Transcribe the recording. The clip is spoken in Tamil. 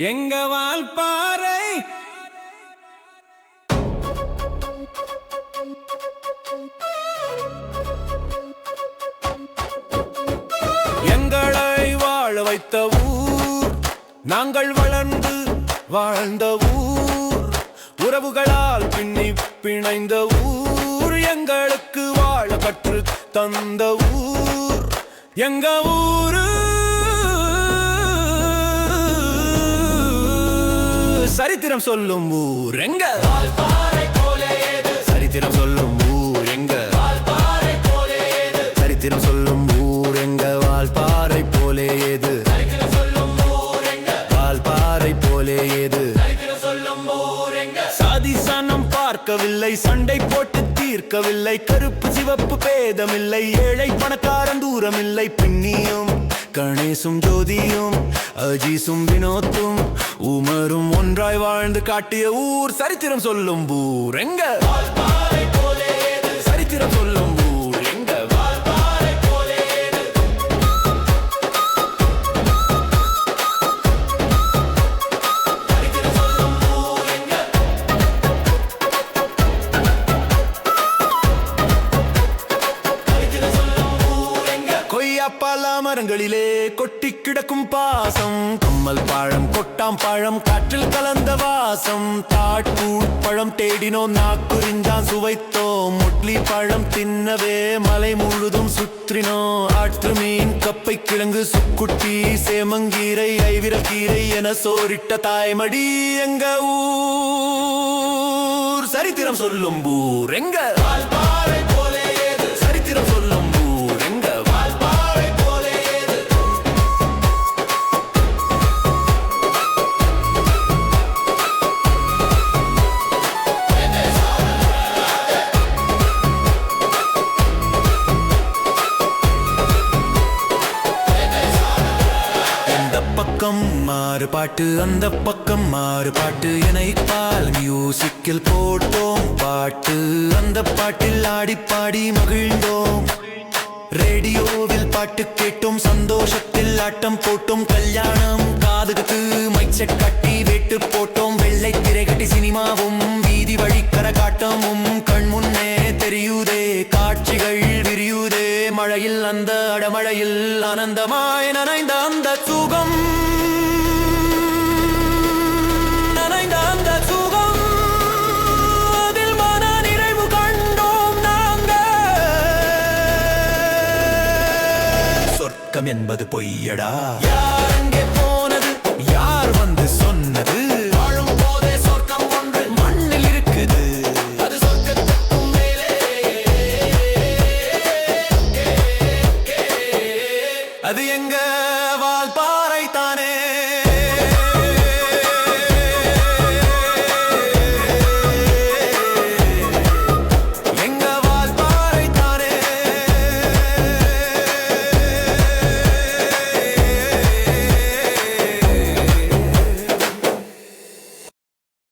எங்க வால்பாறை? எங்களை வாழ வைத்த ஊர் நாங்கள் வளர்ந்து வாழ்ந்த ஊர் உறவுகளால் பின்னி பிணைந்த ஊர் எங்களுக்கு வாழ கற்று தந்த ஊர். எங்க ஊர் சரித்திரம் சொல்லும் ஊர் எங்க சரித்திரம் சொல்லும் ஊர் எங்க சரித்திரம் சொல்லும் ஊர் எங்க வால்பாறை போலே ஏது? வால்பாறை போலே ஏது? சாதி சனம் பார்க்கவில்லை சண்டை போட்டு தீர்க்கவில்லை கருப்பு சிவப்பு பேதமில்லை ஏழை பணக்காரன் தூரமில்லை பின்னியும் கணேசும் ஜோதியும் அஜீசும் வினோத்தும் உமரும் ஒன்றாய் வாழ்ந்து காட்டிய ஊர் சரித்திரம் சொல்லும் ஊர். எங்க? கரங்களிலே கொட்டி கிடக்கும் பாசம். கம்மல் பழம் கொட்டாம் பழம் காற்றில் கலந்த வாசம். தாட்பூட் பழம் தேடினோம் நாக்குறிஞ்சான் சுவைத்தோம். முட்லி பழம் தின்னவே மலை முழுதும் சுற்றினோம். ஆற்று மீன் கப்பை கிழங்கு சுக்குட்டி சேமங்கீரை ஐவிரக்கீரை என சோரிட்ட தாய்மடி எங்க ஊர்? சரித்திரம் சொல்லும் ஊர் எங்க? பக்கம் மாறுபாட்டு அந்த பக்கம் மாறுபாட்டு இணைப்பால் மியூசிக்கில் போட்டோம் பாட்டு. அந்த பாட்டில் ஆடி பாடி மகிழ்ந்தோம். ரேடியோவில் பாட்டு கேட்டோம் சந்தோஷத்தில் ஆட்டம் போட்டோம். கல்யாணம் காதுக்கு மைச்செட் கட்டி வெட்டு போட்டோம். வெள்ளை திரை கட்டி சினிமாவும் வீதி வழி கரகாட்டமும். கண் முன்னே தெரியுதே காட்சிகள் விரியுதே. மழையில் அந்த அடமழையில் ஆனந்தமாய் நனைந்த அந்த சுகம். நாங்கள் என்பது பொய்யடா? யார்